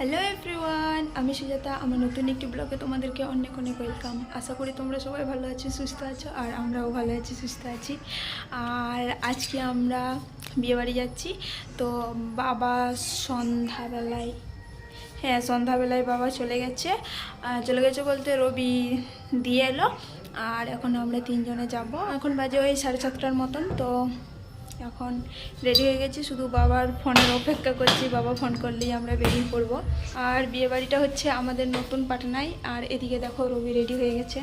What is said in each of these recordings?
Hello everyone আমি সুজাতা, আমার নতুন একটি ব্লগে তোমাদেরকে অনেক অনেক ওয়েলকাম আশা করি তোমরা সবাই ভালো আছো, সুস্থ আছো, আর আমরাও ভালো আছি, সুস্থ আছি। আর আজকে আমরা বিয়েবাড়ি যাচ্ছি। তো বাবা সন্ধ্যাবেলায় হ্যাঁ সন্ধ্যাবেলায় বাবা চলে গেছে। চলে গেছে বলতে রবি দিয়ে এলো। আর এখন আমরা তিনজনে যাব। এখন বাজে ওই সাড়ে সাতটার মতন, তো এখন রেডি হয়ে গেছি শুধু বাবার ফোনের অপেক্ষা করছি বাবা ফোন করলেই আমরা বেরিয়ে পড়ব। আর বিয়ে বাড়িটা হচ্ছে আমাদের নতুন পাটনায় আর এদিকে দেখো রবি রেডি হয়ে গেছে।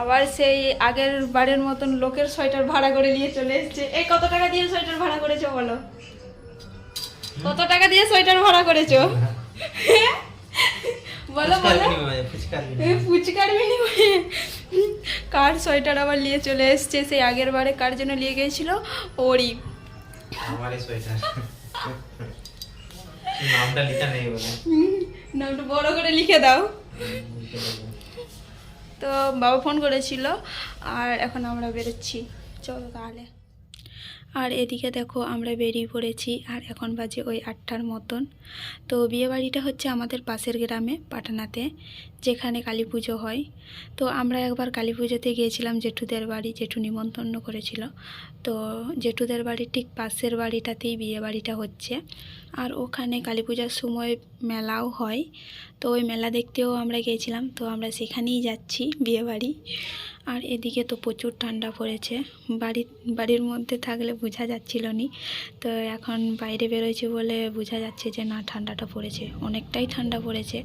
আবার সেই আগের বারের মতন লোকের সোয়েটার ভাড়া করে নিয়ে চলে এসছে। এই কত টাকা দিয়ে সোয়েটার ভাড়া করেছ বলো? কত টাকা দিয়ে সোয়েটার ভাড়া করেছ? বলো বলো। এ, ফুচকার বিনিময়ে। কার সোয়েটার আবার নিয়ে চলে এসছে? সেই আগের বারে কার জন্য নিয়ে গিয়েছিল? ওরই। আমারই সোয়েটার। নামটা লিখা নেই বলে। হুম, নামটা বড় করে লিখে দাও। তো বাবা ফোন করেছিল আর এখন আমরা বেরোচ্ছি। চলো তাহলে। আর এদিকে দেখো আমরা বেরিয়ে পড়েছি আর এখন বাজে ওই আটটার মতন। তো বিয়েবাড়িটা হচ্ছে আমাদের পাশের গ্রামে পাটনাতে। যেখানে কালী পুজো হয়। তো আমরা একবার কালী পুজোতে গিয়েছিলাম জেঠুদের বাড়ি, জেঠু নিমন্ত্রণ করেছিল। তো জেঠুদের বাড়ির ঠিক পাশের বাড়িটাতেই বিয়ে বাড়িটা হচ্ছে। আর ওখানে কালী পূজার সময় মেলাও হয়। তো ওই মেলা দেখতেও আমরা গিয়েছিলাম। তো আমরা সেখানেই যাচ্ছি বিয়ে বাড়ি। আর এদিকে তো প্রচুর ঠান্ডা পড়েছে। বাড়ির বাড়ির মধ্যে থাকলে বোঝা যাচ্ছিল নি। তো এখন বাইরে বেরোয়েছি বলে বোঝা যাচ্ছে যে না, ঠান্ডাটা পড়েছে। অনেকটাই ঠান্ডা পড়েছে।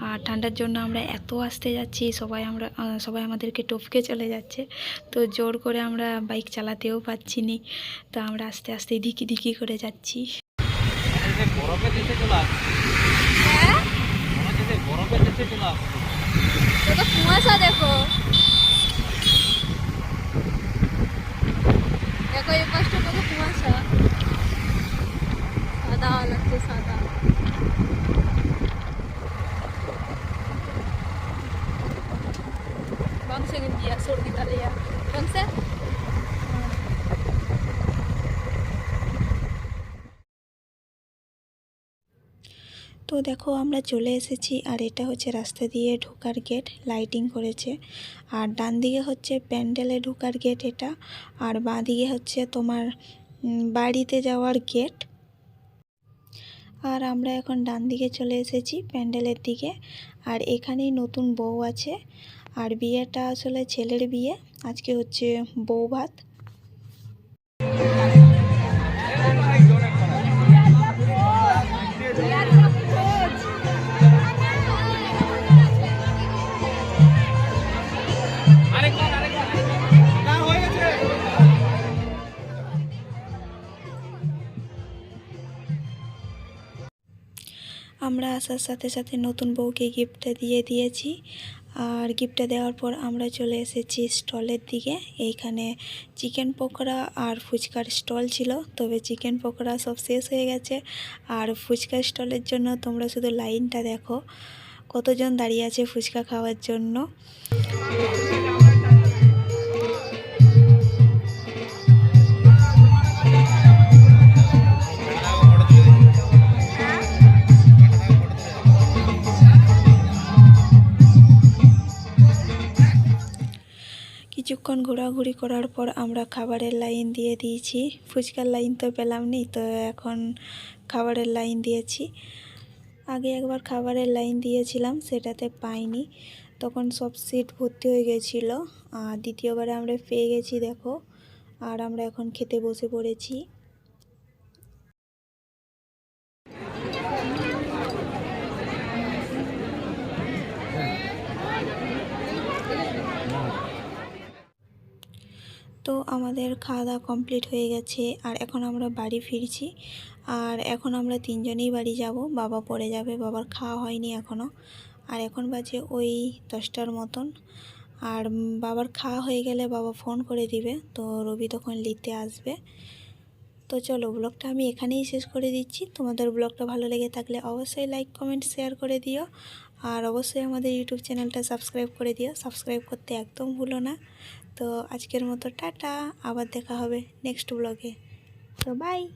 আর ঠান্ডার জন্য আমরা এত আসতে যাচ্ছি, সবাই আমরা সবাই আমাদেরকে টপকে চলে যাচ্ছে। তো জোর করে আমরা বাইক চালাতেও পাচ্ছি নি। তো আমরা আস্তে আস্তে ধিকি ধিকি করে যাচ্ছি বরফের দেশে চলে আসছে মনে হচ্ছে যে বরফের দেশে চলে আসছে তো কুয়াশা দেখো দেখো এই পাশটা কত কুয়াশা সাদা লাগছে সাদা তো দেখো, আমরা চলে এসেছি, আর এটা হচ্ছে রাস্তা দিয়ে ঢোকার গেট লাইটিং করেছে। আর ডান দিকে হচ্ছে প্যান্ডেলে ঢোকার গেট এটা, আর বাঁ দিকে হচ্ছে তোমার বাড়িতে যাওয়ার গেট আর আমরা এখন ডান দিকে চলে এসেছি প্যান্ডেলের দিকে। আর এখানেই নতুন বউ আছে। আর বিয়েটা আসলে ছেলের বিয়ে। আজকে হচ্ছে বউ ভাত। আসার সাথে সাথে নতুন বউকে গিফটটা দিয়ে দিয়েছি। আর গিফটটা দেওয়ার পর আমরা চলে এসেছি স্টলের দিকে। এইখানে চিকেন পকোড়া আর ফুচকার স্টল ছিল, তবে চিকেন পকোড়া সব শেষ হয়ে গেছে। আর ফুচকার স্টলের জন্য তোমরা শুধু লাইনটা দেখো, কতজন দাঁড়িয়ে আছে ফুচকা খাওয়ার জন্য। কিছুক্ষণ ঘোরাঘুরি করার পর আমরা খাবারের লাইন দিয়ে দিয়েছি। ফুচকার লাইন তো পেলাম নি, তো এখন খাবারের লাইন দিয়েছি। আগে একবার খাবারের লাইন দিয়েছিলাম, সেটাতে পাইনি। তখন সব সিট ভর্তি হয়ে গেছিল, আর দ্বিতীয়বারে আমরা পেয়ে গেছি, দেখো। আর আমরা এখন খেতে বসে পড়েছি। তো আমাদের খাওয়া দাওয়া কমপ্লিট হয়ে গেছে, আর এখন আমরা বাড়ি ফিরছি। আর এখন আমরা তিনজনেই বাড়ি যাব, বাবা পড়ে যাবে, বাবার খাওয়া হয়নি এখনও আর এখন বাজে ওই দশটার মতন। আর বাবার খাওয়া হয়ে গেলে বাবা ফোন করে দিবে, তো রবি তখন লিতে আসবে। তো চলো, ব্লগটা আমি এখানেই শেষ করে দিচ্ছি। তোমাদের ব্লগটা ভালো লেগে থাকলে অবশ্যই লাইক কমেন্ট শেয়ার করে দিও। আর অবশ্যই আমাদের ইউটিউব চ্যানেলটা সাবস্ক্রাইব করে দিও। সাবস্ক্রাইব করতে একদম ভুলো না। তো আজকের মতো টাটা, আবার দেখা হবে নেক্সট ব্লগে। তো বাই